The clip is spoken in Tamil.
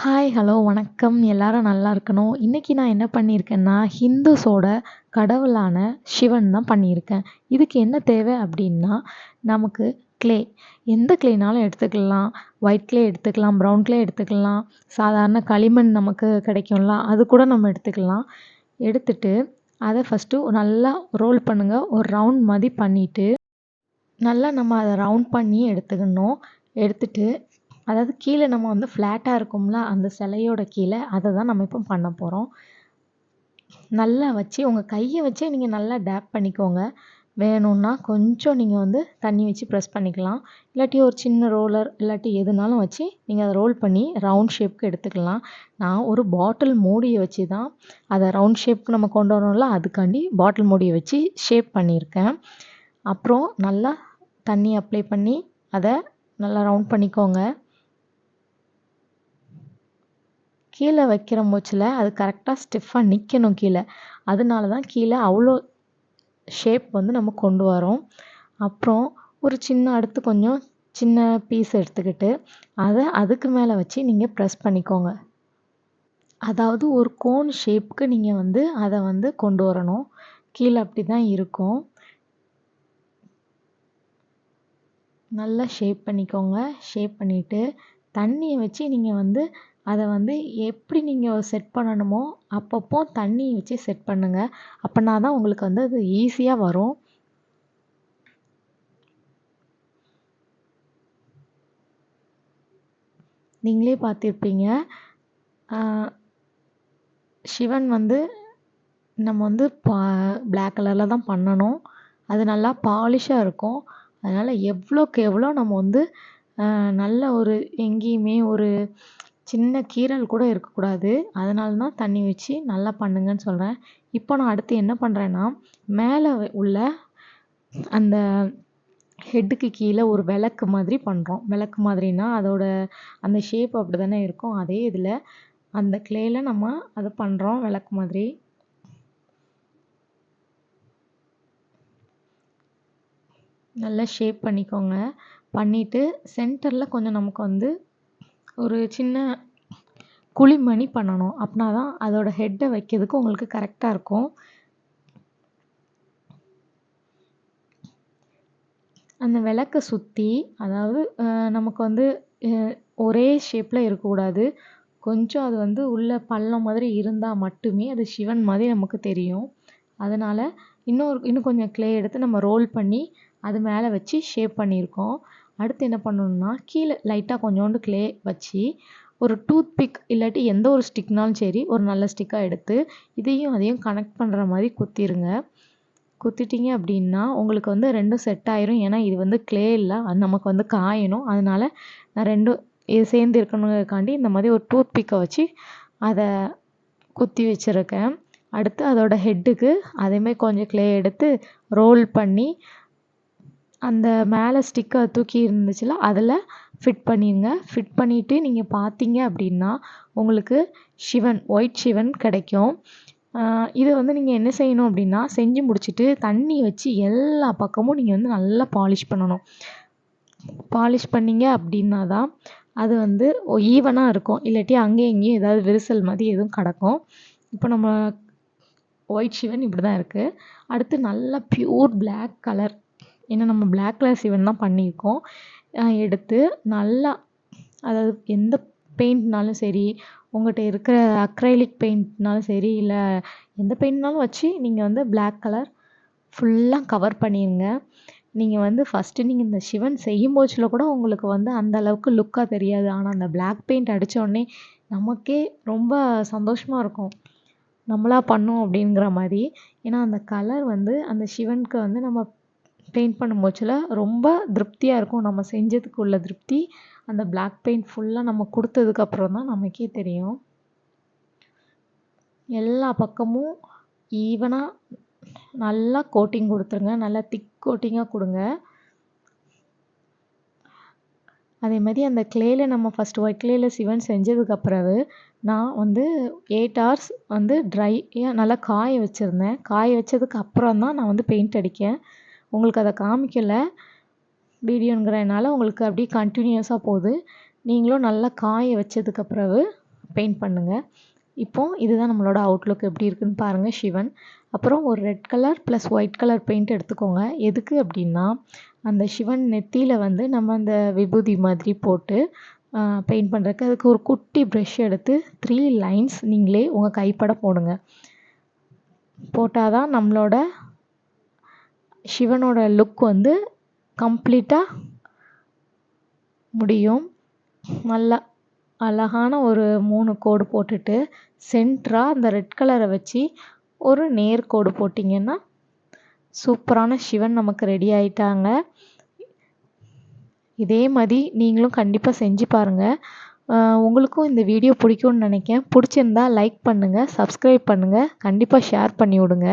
ஹாய் ஹலோ வணக்கம். எல்லாரும் நல்லா இருக்கணும். இன்றைக்கி நான் என்ன பண்ணியிருக்கேன்னா ஹிந்துஸோட கடவுளான சிவன் தான் பண்ணியிருக்கேன். இதுக்கு என்ன தேவை அப்படின்னா நமக்கு க்ளே எந்த க்ளேனாலும் எடுத்துக்கலாம். ஒயிட் க்ளே எடுத்துக்கலாம் ப்ரௌன் க்ளே எடுத்துக்கலாம். சாதாரண களிமண் நமக்கு கிடைக்கும்ல அது கூட நம்ம எடுத்துக்கலாம். எடுத்துட்டு அதை ஃபஸ்ட்டு நல்லா ரோல் பண்ணுங்கள் ஒரு ரவுண்ட் மாதிரி பண்ணிவிட்டு நல்லா நம்ம அதை ரவுண்ட் பண்ணி எடுத்துக்கணும். எடுத்துட்டு அதாவது கீழே நம்ம வந்து ஃப்ளாட்டாக இருக்கும்ல அந்த சிலையோட கீழே அதை தான் நம்ம இப்போ பண்ண போகிறோம் நல்லா வச்சு உங்கள் கையை வச்சே நீங்கள் நல்லா டேப் பண்ணிக்கோங்க. வேணும்னா கொஞ்சம் நீங்கள் வந்து தண்ணி வச்சு ப்ரெஸ் பண்ணிக்கலாம். இல்லாட்டி ஒரு சின்ன ரோலர் இல்லாட்டி எதுனாலும் வச்சு நீங்கள் அதை ரோல் பண்ணி ரவுண்ட் ஷேப்க்கு எடுத்துக்கலாம். நான் ஒரு பாட்டில் மூடியை வச்சு தான் அதை ரவுண்ட் ஷேப்க்கு நம்ம கொண்டு வரணும்ல அதுக்காண்டி பாட்டில் மூடியை வச்சு ஷேப் பண்ணியிருக்கேன். அப்புறம் நல்லா தண்ணி அப்ளை பண்ணி அதை நல்லா ரவுண்ட் பண்ணிக்கோங்க. கீழே வைக்கிற மூச்சில் அது கரெக்டாக ஸ்டிஃபாக நிற்கணும் கீழே. அதனால தான் கீழே அவ்வளோ ஷேப் வந்து நம்ம கொண்டு வரோம். அப்புறம் ஒரு சின்ன அடுத்து கொஞ்சம் சின்ன பீஸ் எடுத்துக்கிட்டு அதை அதுக்கு மேலே வச்சு நீங்கள் ப்ரெஸ் பண்ணிக்கோங்க. அதாவது ஒரு கோன் ஷேப்புக்கு நீங்கள் வந்து அதை வந்து கொண்டு வரணும். கீழே அப்படி தான் இருக்கும். நல்லா ஷேப் பண்ணிக்கோங்க. ஷேப் பண்ணிவிட்டு தண்ணியை வச்சு நீங்கள் வந்து அதை வந்து எப்படி நீங்கள் செட் பண்ணணுமோ அப்பப்போ தண்ணி வச்சு செட் பண்ணுங்கள் அப்படின்னா தான் உங்களுக்கு வந்து அது ஈஸியாக வரும். நீங்களே பார்த்துருப்பீங்க. சிவன் வந்து நம்ம வந்து பா பிளாக் கலரில் தான் பண்ணணும். அது நல்லா பாலிஷாக இருக்கும். அதனால் எவ்வளோக்கு எவ்வளோ நம்ம வந்து நல்ல ஒரு எங்கேயுமே ஒரு சின்ன கீறல் கூட இருக்கக்கூடாது. அதனால தான் தண்ணி வச்சு நல்லா பண்ணுங்கன்னு சொல்கிறேன் இப்போ நான் அடுத்து என்ன பண்ணுறேன்னா மேலே உள்ள அந்த ஹெட்டுக்கு கீழே ஒரு விளக்கு மாதிரி பண்ணுறோம் விளக்கு மாதிரினா அதோட அந்த ஷேப் அப்படி தானே இருக்கும். அதே இதில் அந்த கிளேயில் நம்ம அதை பண்ணுறோம் விளக்கு மாதிரி. நல்லா ஷேப் பண்ணிக்கோங்க. பண்ணிவிட்டு சென்டரில் கொஞ்சம் நமக்கு வந்து ஒரு சின்ன குழிமணி பண்ணணும். அப்படின்னா தான் அதோட ஹெட்டை வைக்கிறதுக்கு உங்களுக்கு கரெக்டாக இருக்கும். அந்த விளக்க சுற்றி அதாவது நமக்கு வந்து ஒரே ஷேப்பில் இருக்கக்கூடாது. கொஞ்சம் அது வந்து உள்ள பள்ளம் மாதிரி இருந்தால் மட்டுமே அது சிவன் மாதிரி நமக்கு தெரியும். அதனால் இன்னொரு இன்னும் கொஞ்சம் க்ளே எடுத்து நம்ம ரோல் பண்ணி அது மேலே வச்சு ஷேப் பண்ணியிருக்கோம். அடுத்து என்ன பண்ணணும்னா கீழே லைட்டாக கொஞ்சோண்டு க்ளே வச்சு ஒரு டூத் பிக் இல்லாட்டி எந்த ஒரு ஸ்டிக்னாலும் சரி ஒரு நல்ல ஸ்டிக்காக எடுத்து இதையும் அதையும் கனெக்ட் பண்ணுற மாதிரி குத்திடுங்க குத்திட்டிங்க அப்படின்னா உங்களுக்கு வந்து ரெண்டும் செட் ஆயிரும். ஏன்னா இது வந்து க்ளே இல்லை அது நமக்கு வந்து காயணும். அதனால் நான் ரெண்டும் இது சேர்ந்து இருக்கணுங்கிறக்காண்டி இந்த மாதிரி ஒரு டூத் பிக்கை வச்சு அதை குத்தி வச்சுருக்கேன். அடுத்து அதோட ஹெட்டுக்கு அதேமாதிரி கொஞ்சம் க்ளே எடுத்து ரோல் பண்ணி அந்த மேலே ஸ்டிக்கர் தூக்கி இருந்துச்சுல அதில் ஃபிட் பண்ணிடுங்க ஃபிட் பண்ணிவிட்டு நீங்கள் பார்த்தீங்க அப்படின்னா உங்களுக்கு சிவன் ஒயிட் சிவன் கிடைக்கும். இதை வந்து நீங்கள் என்ன செய்யணும் அப்படின்னா செஞ்சு முடிச்சுட்டு தண்ணி வச்சு எல்லா பக்கமும் நீங்கள் வந்து நல்லா பாலிஷ் பண்ணணும். பாலிஷ் பண்ணிங்க அப்படின்னா தான் அது வந்து ஈவனாக இருக்கும். இல்லாட்டி அங்கேயும் இங்கேயும் ஏதாவது விரிசல் மாதிரி எதுவும் கிடக்கும். இப்போ நம்ம ஒயிட் சிவன் இப்படி தான் இருக்குது அடுத்து நல்லா ப்யூர் பிளாக் கலர் ஏன்னா நம்ம பிளாக் கலர் சிவன் தான் பண்ணியிருக்கோம். எடுத்து நல்லா அதாவது எந்த பெயிண்ட்னாலும் சரி உங்கள்கிட்ட இருக்கிற அக்ரைலிக் பெயிண்ட்னாலும் சரி இல்லை எந்த பெயிண்ட்னாலும் வச்சு நீங்கள் வந்து பிளாக் கலர் ஃபுல்லாக கவர் பண்ணிடுங்க நீங்கள் வந்து ஃபஸ்ட்டு நீங்கள் இந்த சிவன் செய்யும் போச்சில் கூட உங்களுக்கு வந்து அந்த அளவுக்கு லுக்காக தெரியாது. ஆனால் அந்த பிளாக் பெயிண்ட் அடித்தோடனே நமக்கே ரொம்ப சந்தோஷமாக இருக்கும். நம்மளாக பண்ணோம் அப்படிங்கிற மாதிரி. ஏன்னா அந்த கலர் வந்து அந்த சிவனுக்கு வந்து நம்ம பெயிண்ட் பண்ணும் போச்சில் ரொம்ப திருப்தியாக இருக்கும். நம்ம செஞ்சதுக்கு உள்ள திருப்தி அந்த பிளாக் பெயிண்ட் ஃபுல்லாக நம்ம கொடுத்ததுக்கப்புறம் தான் நமக்கே தெரியும். எல்லா பக்கமும் ஈவனாக நல்லா கோட்டிங் கொடுத்துருங்க. நல்லா திக் கோட்டிங்காக கொடுங்க. அதே மாதிரி அந்த கிளேயில் நம்ம ஃபஸ்ட்டு ஒயிட் க்ளேயில் சிவன் செஞ்சதுக்கு பிறகு நான் வந்து எயிட் ஹவர்ஸ் வந்து ட்ரையாக நல்லா காய வச்சுருந்தேன். காய வச்சதுக்கு அப்புறம் தான் நான் வந்து பெயிண்ட் அடிக்கேன். உங்களுக்கு அதை காமிக்கலை. வீடியோங்கிறதுனால உங்களுக்கு அப்படியே கண்டினியூஸாக போகுது. நீங்களும் நல்லா காய வச்சதுக்கு பிறகு பெயிண்ட் பண்ணுங்கள் இப்போது இதுதான் நம்மளோட அவுட்லுக் எப்படி இருக்குன்னு பாருங்கள் சிவன். அப்புறம் ஒரு red colour plus white colour paint எடுத்துக்கோங்க. எதுக்கு அப்படின்னா அந்த சிவன் நெத்தியில் வந்து நம்ம அந்த விபூதி மாதிரி போட்டு பெயிண்ட் பண்ணுறதுக்கு அதுக்கு ஒரு குட்டி ப்ரெஷ் எடுத்து த்ரீ லைன்ஸ் நீங்களே உங்கள் கைப்பட போடுங்க. போட்டால் தான் நம்மளோட சிவனோட லுக் வந்து கம்ப்ளீட்டாக முடியும். நல்லா அழகான ஒரு மூணு கோடு போட்டுட்டு சென்டராக அந்த ரெட் கலரை வச்சு ஒரு நேர் கோடு போட்டிங்கன்னா சூப்பரான சிவன் நமக்கு ரெடி ஆயிட்டாங்க. இதே மாதிரி நீங்களும் கண்டிப்பாக செஞ்சு பாருங்கள் உங்களுக்கும் இந்த வீடியோ பிடிக்கும்னு நினைக்கேன் பிடிச்சிருந்தா லைக் பண்ணுங்கள் சப்ஸ்கிரைப் பண்ணுங்கள் கண்டிப்பாக ஷேர் பண்ணி விடுங்க.